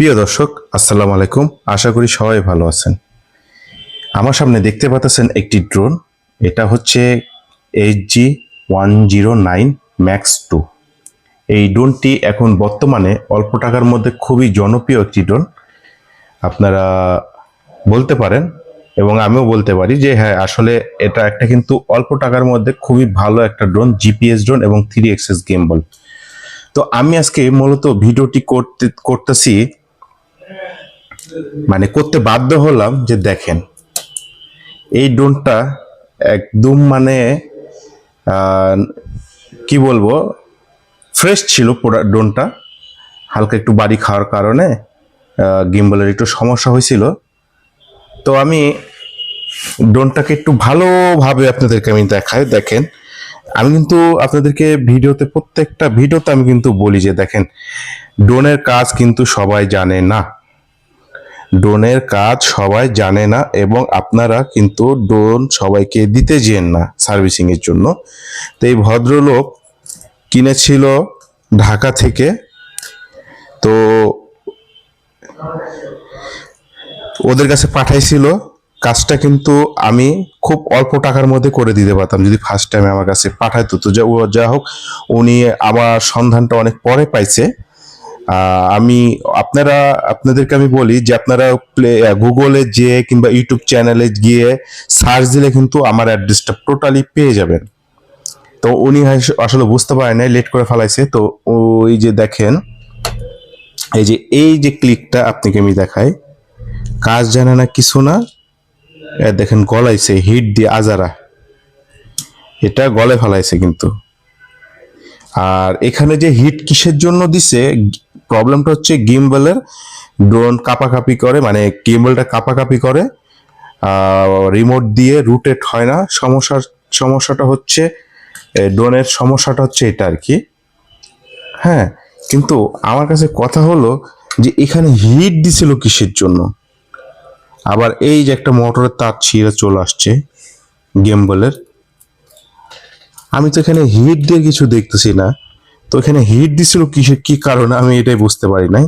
প্রিয় দর্শক, আসসালামু আলাইকুম। আশা করি সবাই ভালো আছেন। আমার সামনে দেখতে পাচ্ছেন একটি ড্রোন। এটা হচ্ছে H G one zero nine max two. এই ড্রোনটি এখন বর্তমানে অল্প টাকার মধ্যে খুবই জনপ্রিয় একটি ড্রোন। আপনারা বলতে পারেন এবং আমিও বলতে পারি যে হ্যাঁ আসলে এটা একটা কিন্তু অল্প টাকার মধ্যে খুবই ভালো একটা ড্রোন, জিপিএস ড্রোন এবং থ্রি এক্সেস গেম বল। তো আমি আজকে মূলত ভিডিওটি করতে, করতেছি মানে করতে বাধ্য হলাম যে দেখেন, এই ড্রোনটা একদম মানে কি বলব ফ্রেশ ছিল পুরা ড্রোনটা। হালকা একটু বাড়ি খাওয়ার কারণে গিম্বলের একটু সমস্যা হয়েছিল। তো আমি ড্রোনটাকে একটু ভালোভাবে আপনাদেরকে আমি দেখাই, দেখেন। আমি কিন্তু আপনাদেরকে ভিডিওতে, প্রত্যেকটা ভিডিওতে আমি কিন্তু বলি যে দেখেন, ড্রোনের কাজ কিন্তু সবাই জানে না। ড্রোনের কাজ সবাই জানে না এবং আপনারা কিন্তু ড্রোন সবাইকে দিতে যেন না সার্ভিসিং এর জন্য। তো এই ভদ্রলোক কিনেছিল ঢাকা থেকে। তো ওদের কাছে পাঠাইছিল। কাজটা কিন্তু আমি খুব অল্প টাকার মধ্যে করে দিতে পারতাম। যদি ফার্স্ট টাইম আমার কাছে পাঠাইতো, তো যা হোক, উনি আমার সন্ধানটা অনেক পরে পাইছে। আমি আপনারা, আপনাদেরকে আমি বলি যে আপনারা প্লে গুগলে যে কিংবা ইউটিউব চ্যানেলে গিয়ে সার্চ দিলে কিন্তু আমার অ্যাড্রেসটা টোটালি পেয়ে যাবেন। তো উনি আসলে বুঝতে পারে নাই লেট করে ফেলাইছে। তো ওই যে দেখেন, এই যে এই যে ক্লিকটা আপনাকে আমি দেখাই, কাজ জানে না কিছু না। দেখেন গলাইছে হিট দিয়ে আজারা। এটা গলে ফেলাইছে কিন্তু। আর এখানে যে হিট কিসের জন্য দিছে প্রবলেমটা হচ্ছে গিম্বলের ড্রোন কাপাকাপি করে মানে গিম্বলটা কাপাকাপি করে রিমোট দিয়ে রুটেট হয় না। সমস্যার সমস্যাটা হচ্ছে ড্রোনের সমস্যাটা হচ্ছে এটা আর কি। হ্যাঁ কিন্তু আমার কাছে কথা হলো যে এখানে হিট দিছিল কিসের জন্য? আবার এই যে একটা মোটরের তার ছিঁড়ে চলে আসছে গেমবলের আমি তো এখানে হিট দিয়ে কিছু দেখতেছি না। তো এখানে হিট দিছিল কিসের কি কারণে আমি এটাই বুঝতে পারি নাই।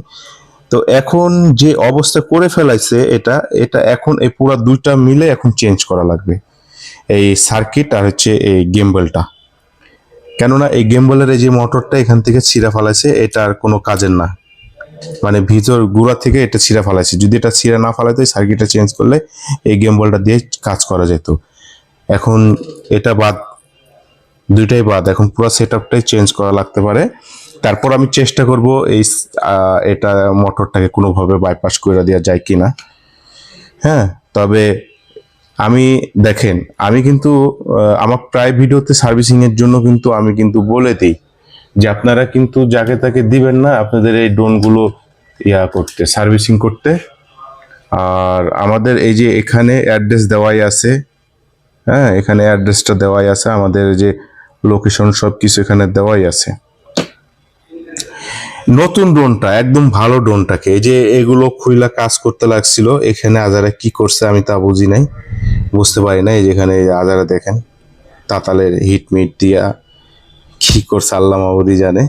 তো এখন যে অবস্থা করে ফেলাইছে এটা এটা এখন এই পুরো দুইটা মিলে এখন চেঞ্জ করা লাগবে। এই সার্কিট আর হচ্ছে এই গেমবলটা কেননা এই গেমবলের এই যে মোটরটা এখান থেকে ছিঁড়া ফেলাইছে, এটা আর কোনো কাজের না। মানে ভিতর গুড়া থেকে এটা ছিঁড়া ফেলাইছে। যদি এটা ছিঁড়া না ফেলাইতো সার্কিটটা চেঞ্জ করলে এই গেম বলটা দিয়ে কাজ করা যেত। এখন এটা বাদ দুইটাই বাদ, এখন পুরো সেট আপটাই চেঞ্জ করা লাগতে পারে। তারপর আমি চেষ্টা করব এই এটা মোটরটাকে কোনোভাবে বাইপাস করে দেওয়া যায় কি না হ্যাঁ তবে আমি, দেখেন, আমি কিন্তু আমার প্রায় ভিডিওতে সার্ভিসিংয়ের জন্য কিন্তু আমি কিন্তু বলে দিই যে আপনারা কিন্তু যাকে তাকে দিবেন না, আপনাদের এই ড্রোনগুলো ইয়া করতে সার্ভিসিং করতে। আর আমাদের এই যে এখানে অ্যাড্রেস দেওয়াই আছে হ্যাঁ এখানে অ্যাড্রেসটা দেওয়াই আছে, আমাদের যে লোকেশন সব কিছু এখানে দেওয়াই আছে। নতুন ড্রোনটা, একদম ভালো ড্রোনটাকে। এই যে এগুলো খুইলা কাজ করতে লাগছিল, এখানে আজারা কি করছে আমি তা বুঝি নাই। বুঝতে পারি না এই যেখানে আজারা দেখেন, তাতালের হিট মিট দিয়া কি করছে, আল্লাহ মাহবুদি জানে।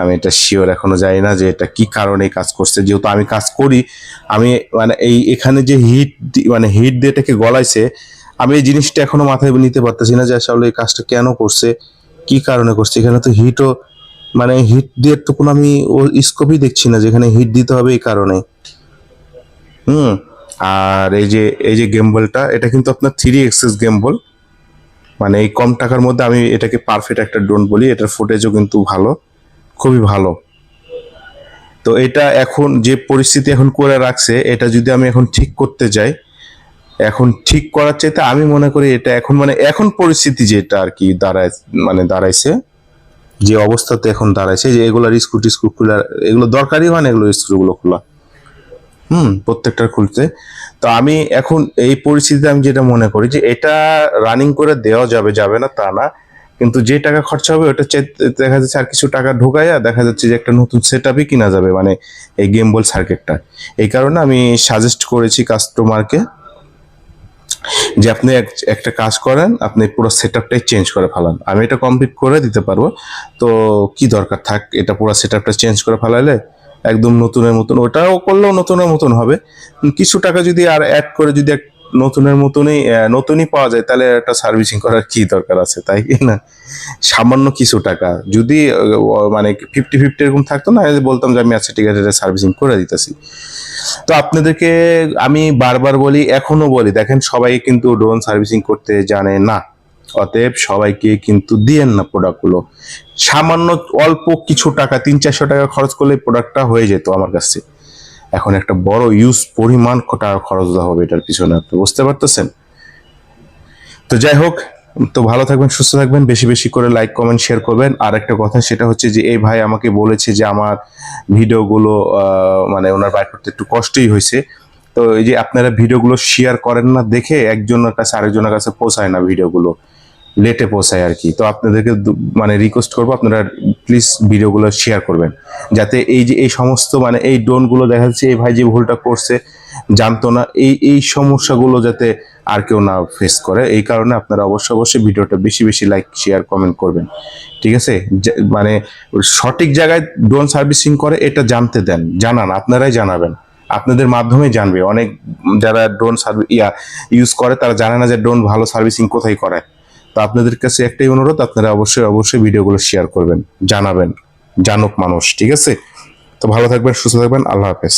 আমি এটা শিওর এখনও জানি না যে এটা কি কারণে কাজ করছে। যেহেতু আমি কাজ করি, আমি মানে এই এখানে যে হিট মানে হিট দিয়ে এটাকে গলাইছে আমি এই জিনিসটা এখনও মাথায় নিতে পারতেছি না যে আসলে এই কাজটা কেন করছে, কি কারণে করছে। এখানে তো হিটও মানে হিট দিয়ে তো কোনো আমি ও স্কোপই দেখছি না যেখানে হিট দিতে হবে এই কারণে। হুম, আর এই যে এই যে গেমবলটা এটা কিন্তু আপনার থ্রি এক্সেস গেমবল মানে এই কম টাকার মধ্যে আমি এটাকে পারফেক্ট একটা ড্রোন বলি, এটার ফুটেজও কিন্তু ভালো, খুবই ভালো। তো এটা এখন যে পরিস্থিতি এখন করে রাখছে, এটা যদি আমি এখন ঠিক করতে যাই এখন ঠিক করার চাইতে আমি মনে করি এটা এখন মানে এখন পরিস্থিতি যেটা আর কি দাঁড়ায় মানে দাঁড়াইছে, যে অবস্থাতে এখন দাঁড়াইছে, যে এগুলোর স্ক্রু টিস্ক্রু খোলা, এগুলো দরকারই হয় না এগুলো স্ক্রুগুলো খোলা। হুম, প্রত্যেকটার খুলতে। তো আমি এখন এই পরিস্থিতিতে আমি যেটা মনে করি যে এটা রানিং করে দেওয়া যাবে যাবে না তা না। কিন্তু যে টাকা খরচা হবে ওটা দেখা যাচ্ছে আর কিছু টাকা ঢোকায়া দেখা যাচ্ছে যে একটা নতুন সেট আপই কিনা যাবে মানে এই গেম বল সার্কিটটা এই কারণে আমি সাজেস্ট করেছি কাস্টমারকে যে আপনি এক- একটা কাজ করেন, আপনি পুরো সেট আপটাই চেঞ্জ করে ফেলান। আমি এটা কমপ্লিট করে দিতে পারব। তো কি দরকার? থাক, এটা পুরো সেট আপটা চেঞ্জ করে ফেলালে একদম নতুনের মতন, ওটাও করলেও নতুনের মতন হবে। কিছু টাকা যদি আর অ্যাড করে যদি নতুনের মতনই নতুনই পাওয়া যায়, তাহলে একটা সার্ভিসিং করার কি দরকার আছে, তাই না? সামান্য কিছু টাকা। যদি মানে ফিফটি ফিফটি এরকম থাকতো না বলতাম যে আমি আচ্ছা ঠিক আছে সার্ভিসিং করে দিতেছি। তো আপনাদেরকে আমি বারবার বলি, এখনও বলি, দেখেন সবাই কিন্তু ড্রোন সার্ভিসিং করতে জানে না। অতএব সবাইকে কিন্তু দিয়েন না প্রোডাক্টগুলো সামান্য অল্প কিছু টাকা, তিন চারশো টাকা খরচ করলে প্রোডাক্টটা হয়ে যেত আমার কাছে। এখন একটা বড় ইউজ পরিমাণ টাকা খরচ দেওয়া হবে এটার পিছনে আপনি বুঝতে পারতেছেন? তো যাই হোক, তো ভালো থাকবেন, সুস্থ থাকবেন, বেশি বেশি করে লাইক কমেন্ট শেয়ার করবেন। আর একটা কথা সেটা হচ্ছে যে, এই ভাই আমাকে বলেছে যে আমার ভিডিওগুলো মানে ওনার বাইর করতে একটু কষ্টই হয়েছে। তো এই যে আপনারা ভিডিওগুলো শেয়ার করেন না দেখে একজনের কাছে আরেকজনের কাছে পৌঁছায় না ভিডিওগুলো। লেটে পৌঁছায় আর কি তো আপনাদেরকে মানে রিকোয়েস্ট করব, আপনারা প্লিজ ভিডিওগুলো শেয়ার করবেন। যাতে এই যে, এই সমস্ত মানে এই ড্রোনগুলো দেখা যাচ্ছে, এই ভাই যে ভুলটা করছে, জানতো না, এই এই সমস্যাগুলো যাতে আর কেউ না ফেস করে। এই কারণে আপনারা অবশ্যই অবশ্যই ভিডিওটা বেশি বেশি লাইক শেয়ার কমেন্ট করবেন। ঠিক আছে? মানে সঠিক জায়গায় ড্রোন সার্ভিসিং করে, এটা জানতে দেন, জানান, আপনারাই জানাবেন। আপনাদের মাধ্যমে জানবে। অনেক যারা ড্রোন সার্ভিস ইয়া ইউজ করে, তারা জানে না যে ড্রোন ভালো সার্ভিসিং কোথায় করায়। তো আপনাদের কাছে একটাই অনুরোধ, আপনারা অবশ্যই অবশ্যই ভিডিওগুলো শেয়ার করবেন, জানাবেন, জানুক মানুষ, ঠিক আছে? তো ভালো থাকবেন, সুস্থ থাকবেন, আল্লাহ হাফেজ।